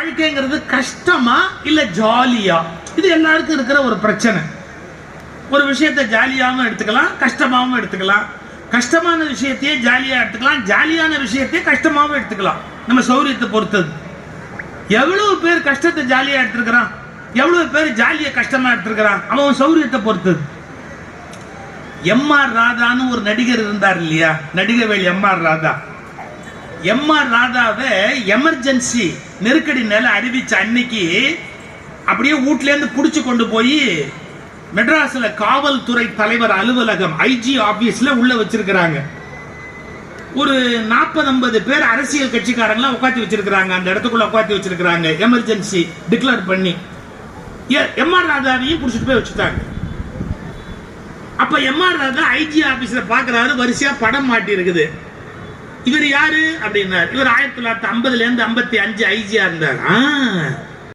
வாழ்க்கைங்கிறது கஷ்டமா இல்ல ஜாலியா? இது எல்லாருக்கும் இருக்கிற ஒரு பிரச்சனை. ஒரு விஷயத்தை ஜாலியாகவும் எடுத்துக்கலாம் கஷ்டமாகவும் எடுத்துக்கலாம். கஷ்டமான விஷயத்தையே ஜாலியா எடுத்துக்கலாம் ஜாலியான விஷயத்தையே கஷ்டமாகவும் எடுத்துக்கலாம். நம்ம சௌரியத்தை பொறுத்தது. எவ்வளவு பேர் கஷ்டத்தை ஜாலியா எடுத்துருக்கிறான்? எவ்வளவு பேர் ஜாலியை கஷ்டமா எடுத்துருக்கிறான்? அவன் சௌரியத்தை பொறுத்தது. எம்ஆர் ராதான்னு ஒரு நடிகர் இருந்தார் இல்லையா? Nadigavel M R Radha. M R ராதாவை எமர்ஜென்சி நெருக்கடி நிலை அறிவிச்ச அன்னைக்கு அப்படியே வீட்ல இருந்து கொண்டு போய் மெட்ராஸ்ல காவல்துறை தலைவர் அலுவலகம் ஐஜி ஆஃபீஸில் உள்ள வச்சிருக்கிறாங்க. ஒரு நாற்பது ஐம்பது பேர் அரசியல் கட்சிக்காரங்களாம் உட்காந்து வச்சிருக்கிறாங்க. அந்த இடத்துக்குள்ள உட்காந்து வச்சிருக்கிறாங்க. எமர்ஜென்சி டிக்ளேர் பண்ணி. எம்ஆர் ராதாவையும் பிடிச்சிட்டு போய் வச்சுட்டாங்க. அப்போ எம்ஆர் ராதா ஐஜி ஆஃபீஸில் பார்க்குறாரு வரிசையா படம் மாட்டி இருக்குது இவர் யாரு அப்படின்னார். இவர் ஆயிரத்தி தொள்ளாயிரத்தி ஐம்பதுல இருந்து ஐம்பத்தி அஞ்சு ஐஜியா இருந்தார்?